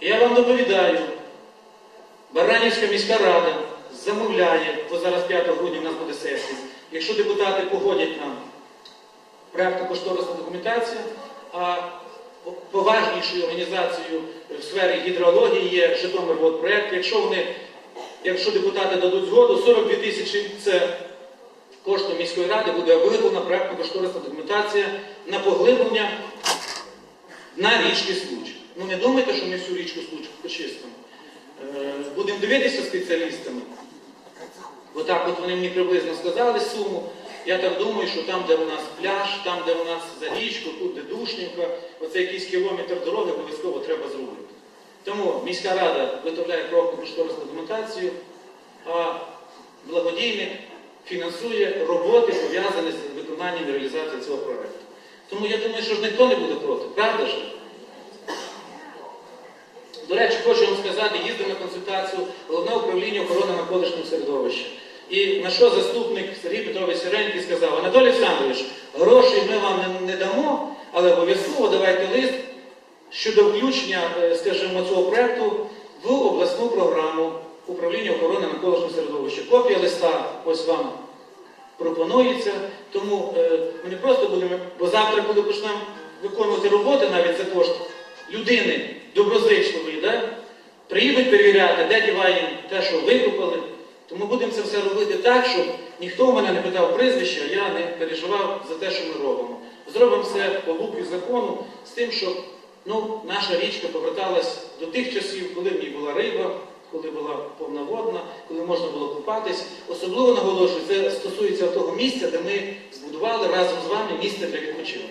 Я вам доповідаю, Баранівська міська рада замовляє, бо зараз 5 грудня у нас буде сесія, якщо депутати погодять нам проєктно кошторисна документація, а поважнішою організацією в сфері гідрології є Житомирводпроект. Якщо вони, якщо депутати дадуть згоду, 42 тисячі це коштом міської ради буде виготовлена проєктно кошторисна документація на поглиблення на річки Случ. Ну не думайте, що ми всю річку почистимо. Е, Будемо дивитися спеціалістами. Отак от вони мені приблизно сказали суму. Я так думаю, що там, де у нас пляж, там, де у нас за річку, тут, де Душнівка, оце якийсь кілометр дороги обов'язково треба зробити. Тому міська рада виготовляє проектну кошторисну документацію, а благодійник фінансує роботи, пов'язані з виконанням і реалізацією цього проекту. Тому я думаю, що ж ніхто не буде проти, правда ж? До речі, хочу вам сказати, їздив на консультацію головне управління охорони навколишнього середовища. І на що заступник Сергій Петрович Сиренький сказав, Анатолій Олександрович, грошей ми вам не, не дамо, але обов'язково давайте лист щодо включення, е, скажімо, цього проекту в обласну програму управління охорони навколишнього середовища. Копія листа ось вам пропонується, тому е, ми не просто будемо, бо завтра, коли почнемо виконувати роботи навіть за кошт людини доброзичливої, да? приїдуть перевіряти, де діваємо те, що викупили. Тому будемо це все робити так, щоб ніхто в мене не питав прізвища, я не переживав за те, що ми робимо. Зробимо все по букві закону з тим, щоб ну, наша річка поверталась до тих часів, коли в ній була риба, коли була повноводна, коли можна було купатись. Особливо наголошую, це стосується того місця, де ми збудували разом з вами місце для відпочинку.